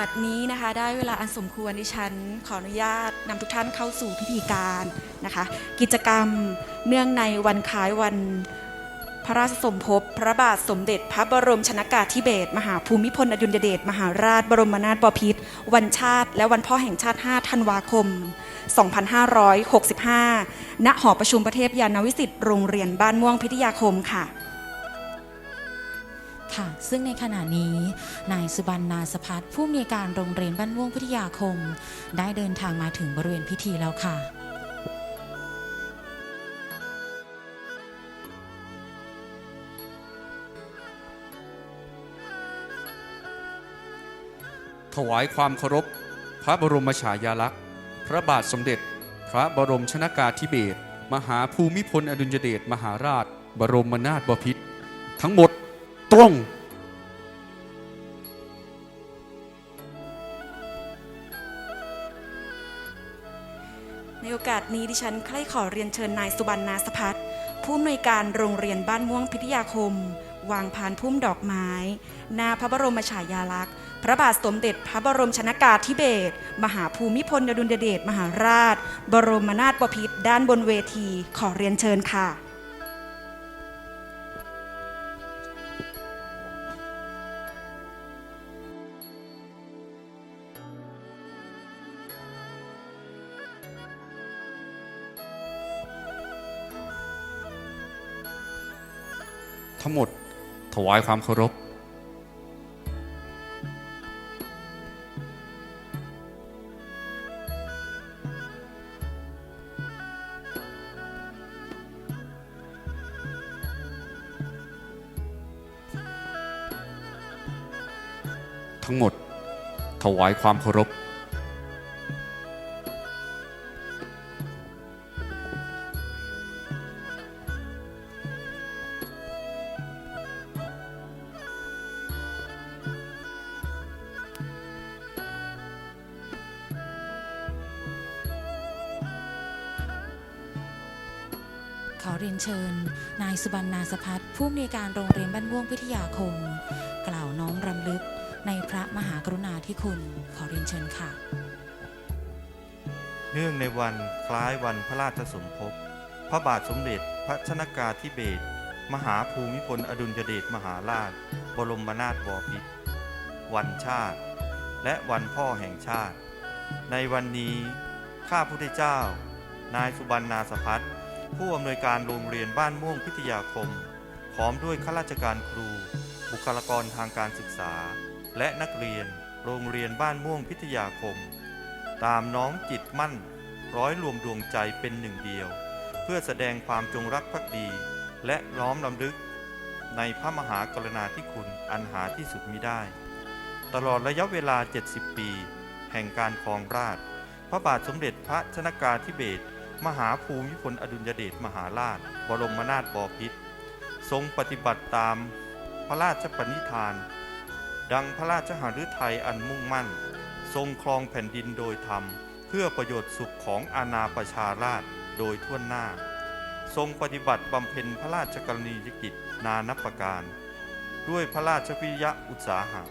บัดนี้นะคะได้เวลาอันสมควรดิฉันขออนุญาตนำทุกท่านเข้าสู่พิธีการนะคะ กิจกรรมเนื่องในวันคล้ายวันพระราชสมภพพระบาทสมเด็จ พระบรมชนากาธิเบศรมหาภูมิพลอดุลยเดชมหาราชบรมนาถบพิตรวันชาติ และวันพ่อแห่งชาติ 5 ธันวาคม 2565 ณหอประชุมประเทศยานวิสิตโรงเรียนบ้านม่วงพิทยาคมค่ะ ค่ะ ซึ่งในขณะนี้ นายสุบรรณนาสพัฒน์ผู้อำนวยการโรงเรียนบ้านม่วงพิทยาคม ได้เดินทางมาถึงบริเวณพิธีแล้วค่ะ ถวายความเคารพ พระบรมฉายาลักษณ์ พระบาทสมเด็จ พระบรมชนากาธิเบศรมหาภูมิพลอดุลยเดชมหาราช บรมนาถบพิตรทั้งหมด ตรงในโอกาสนี้ดิฉันใคร่ขอเรียนเชิญนายสุบรรณนาสพัฒน์ผู้อำนวยการโรงเรียนบ้านม่วงพิทยาคม วางพานพุ่มดอกไม้ หน้าพระบรมฉายาลักษณ์ พระบาทสมเด็จพระบรมชนากาธิเบศรมหาภูมิพลอดุลยเดชมหาราช บรมนาถบพิตรด้านบนเวทีขอเรียนเชิญค่ะ ทั้งหมดถวายความเคารพ ทั้งหมดถวายความเคารพ ขอเรียนเชิญ นายสุบรรณนาสพัฒน์ผู้อำนวยการโรงเรียนบ้านม่วงพิทยาคม กล่าวน้อมรำลึกในพระมหากรุณาธิคุณ ขอเรียนเชิญค่ะ เนื่องในวันคล้ายวันพระราชสมภพ พระบาทสมเด็จพระชนากาธิเบศรมหาภูมิพลอดุลยเดชมหาราช บรมนาถบพิตรวันชาติ และวันพ่อแห่งชาติ ในวันนี้ ข้าพุทธเจ้า นายสุบรรณนาสพัฒน์ ผู้อำนวยการโรงเรียนบ้านม่วงพิทยาคม พร้อมด้วยข้าราชการครู บุคลากรทางการศึกษา และนักเรียนโรงเรียนบ้านม่วงพิทยาคม ตามน้อมจิตมั่น ร้อยรวมดวงใจเป็นหนึ่งเดียว เพื่อแสดงความจงรักภักดี และน้อมลำลึก ในพระมหากรุณาธิคุณอันหาที่สุดมิได้ ตลอดระยะเวลา 70 ปี แห่งการครองราชพระบาทสมเด็จพระชนากาธิเบศร มหาภูมิพลอดุลยเดชมหาราช บรมนาถบพิตรทรงปฏิบัติตามพระราชปณิธาน ดังพระราชหฤทัยอันมุ่งมั่น ทรงครองแผ่นดินโดยธรรม เพื่อประโยชน์สุขของอาณาประชาราษฎร์โดยทั่วหน้า ทรงปฏิบัติบำเพ็ญพระราชกรณียกิจนานับประการ ด้วยพระราชวิริยะอุตสาหะ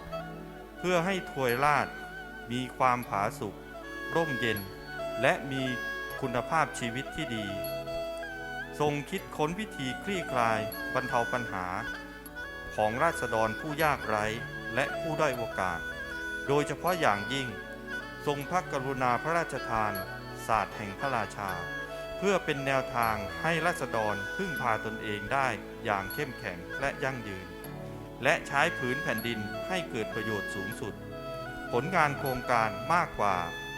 เพื่อให้ถวยราชมีความผาสุกร่มเย็น และมี คุณภาพชีวิตที่ดี ทรงคิดค้นวิธีคลี่คลายบรรเทาปัญหา ของราษฎรผู้ยากไร้และผู้ด้อยโอกาส โดยเฉพาะอย่างยิ่ง ทรงพระกรุณาพระราชทานศาสตร์แห่งพระราชา เพื่อเป็นแนวทางให้ราษฎรพึ่งพาตนเองได้อย่างเข้มแข็งและยั่งยืน และใช้ผืนแผ่นดินให้เกิดประโยชน์สูงสุด ผลงานโครงการมากกว่า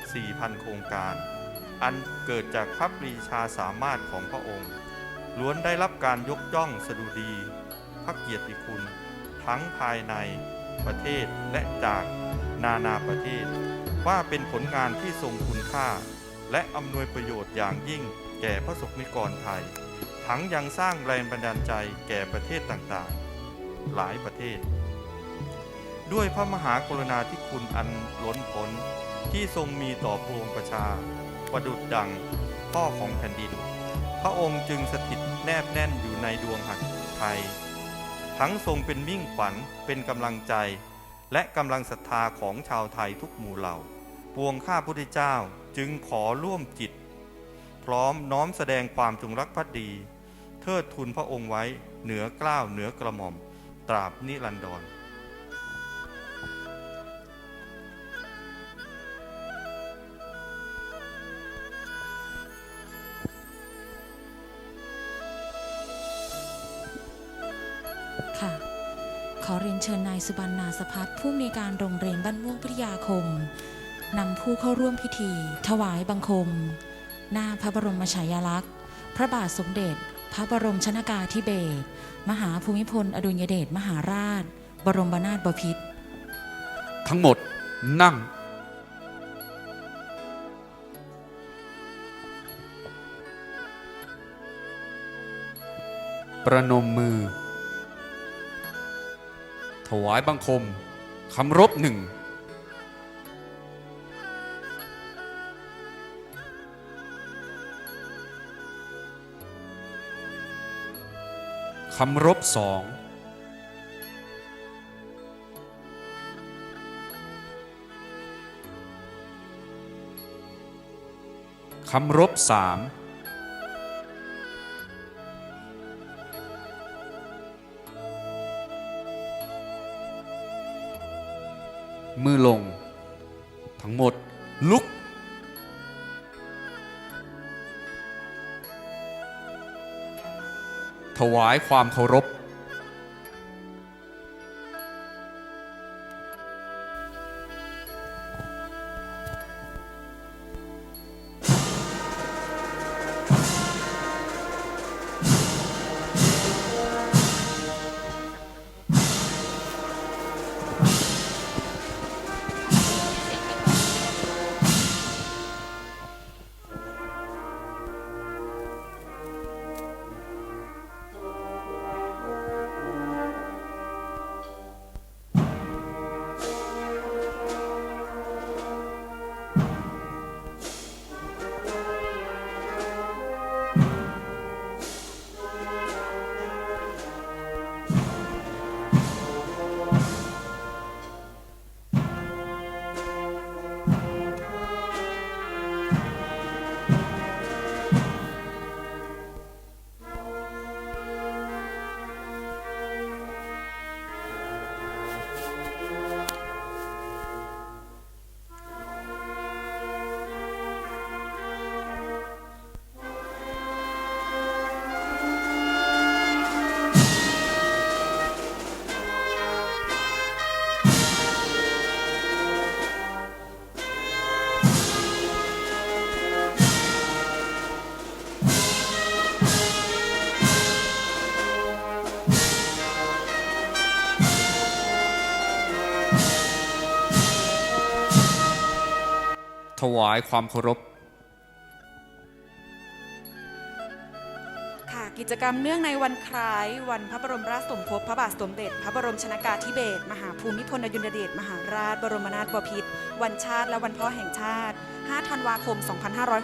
4,000 โครงการ อันเกิดจากพระปรีชาสามารถของพระองค์ ล้วนได้รับการยกย่องสดุดี พระเกียรติคุณ ทั้งภายในประเทศและจากนานาประเทศ ว่าเป็นผลงานที่ทรงคุณค่า และอำนวยประโยชน์อย่างยิ่งแก่พระสงฆ์นิกรไทย ทั้งยังสร้างแรงบันดาลใจแก่ประเทศต่างๆ หลายประเทศ ด้วยพระมหากรุณาธิคุณอันล้นพ้นที่ทรงมีต่อปวงประชา ประดุดดังพ่อของแผ่นดิน พระองค์จึงสถิตแนบแน่นอยู่ในดวงหัตถ์ไทย ทั้งทรงเป็นมิ่งขวัญเป็นกำลังใจ และกำลังศรัทธาของชาวไทยทุกหมู่เหล่า ปวงข้าพุทธเจ้าจึงขอร่วมจิต พร้อมน้อมแสดงความจงรักภักดี เทิดทูนพระองค์ไว้เหนือเกล้าวเหนือกระหม่อม ตราบนิรันดร ค่ะ ขอเรียนเชิญนายสุบรรณนาสพัฒน์ผู้อำนวยการโรงเรียนบ้านม่วงพิทยาคมนำผู้เข้าร่วมพิธี ถวายบังคม หน้าพระบรมฉายาลักษณ์ พระบาทสมเด็จ พระบรมชนากาธิเบศรมหาภูมิพล อดุลยเดชมหาราช บรมนาถบพิตรทั้งหมดนั่ง ประนมมือ ถวายบังคมคำรบหนึ่งคำรบสองคำรบสาม มือลง ทั้งหมดลุก ถวายความเคารพ ถวายความเคารพค่ะกิจกรรมเนื่องในวันคล้าย วันพระบรมราชสมภพพระบาทสมเด็จ พระบรมชนากาธิเบศรมหาภูมิพลอดุลยเดชมหาราชบรมนาถบพิตรวันชาติและวันพ่อแห่งชาติ 5 ธันวาคม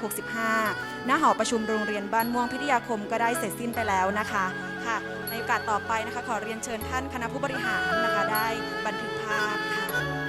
2565 ณ หอประชุมโรงเรียนบ้านม่วงพิทยาคมก็ได้เสร็จสิ้นไปแล้วนะคะค่ะ ในโอกาสต่อไปนะคะขอเรียนเชิญท่านคณะผู้บริหารนะคะได้บันทึกภาพค่ะ